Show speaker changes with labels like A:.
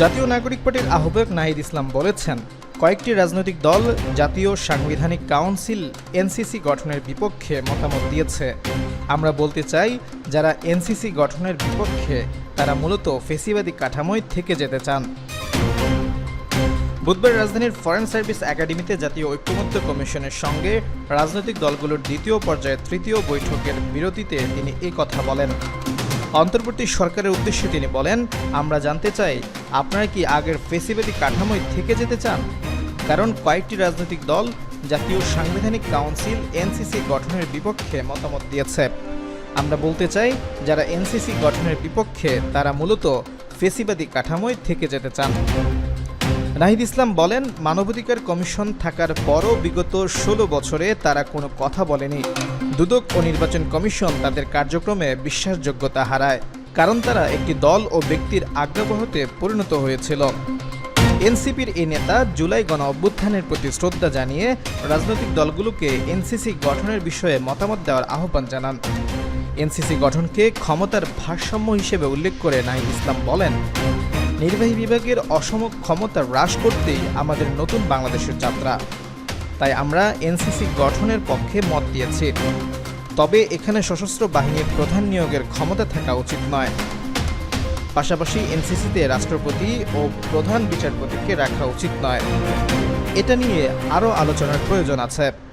A: জাতীয় নাগরিক পার্টির আহ্বায়ক নাহিদ ইসলাম বলেছেন, কয়েকটি রাজনৈতিক দল, জাতীয় সাংবিধানিক কাউন্সিল, এনসিসি গঠনের বিপক্ষে মতামত দিয়েছে। আমরা বলতে চাই, যারা এনসিসি গঠনের বিপক্ষে, তারা মূলত ফেসিবাদী কাঠামোয় থেকে যেতে চান। বুধবার রাজধানীর ফরেন সার্ভিস একাডেমিতে জাতীয় ঐক্যমত্য কমিশনের সঙ্গে রাজনৈতিক দলগুলোর দ্বিতীয় পর্যায়ের তৃতীয় বৈঠকের বিরতিতে তিনি এই কথা বলেন। অন্তর্বর্তী সরকারের উদ্দেশ্যে তিনি বলেন, আমরা জানতে চাই, আপনারা কি আগের ফেসিবাদী কাঠামোয় থেকে যেতে চান? কারণ কয়েকটি রাজনৈতিক দল, জাতীয় সাংবিধানিক কাউন্সিল, এনসিসি গঠনের বিপক্ষে মতামত দিয়েছে। আমরা বলতে চাই, যারা এনসিসি গঠনের বিপক্ষে, তারা মূলত ফেসিবাদী কাঠামোয় থেকে যেতে চান। নাহিদ ইসলাম বলেন, মানবাধিকার কমিশন থাকার পরও বিগত ষোলো বছরে তারা কোনো কথা বলেনি। দুদক ও নির্বাচন কমিশন তাদের কার্যক্রমে বিশ্বাসযোগ্যতা হারায়, কারণ তারা একটি দল ও ব্যক্তির আজ্ঞাবহতে পরিণত হয়েছিল। এনসিপির এই নেতা জুলাই গণ অভ্যুত্থানের প্রতি শ্রদ্ধা জানিয়ে রাজনৈতিক দলগুলোকে এনসিসি গঠনের বিষয়ে মতামত দেওয়ার আহ্বান জানান। এনসিসি গঠনকে ক্ষমতার ভারসাম্য হিসেবে উল্লেখ করে নাহিদ ইসলাম বলেন নির্বাহী বিভাগের অসম ক্ষমতা হ্রাস করতেই আমাদের নতুন বাংলাদেশের যাত্রা। তাই আমরা এনসিসি গঠনের পক্ষে মত দিয়েছি। তবে এখানে সশস্ত্র বাহিনীর প্রধান নিয়োগের ক্ষমতা থাকা উচিত নয়। পাশাপাশি এনসিসিতে রাষ্ট্রপতি ও প্রধান বিচারপতিকে রাখা উচিত নয়। এটা নিয়ে আরও আলোচনার প্রয়োজন আছে।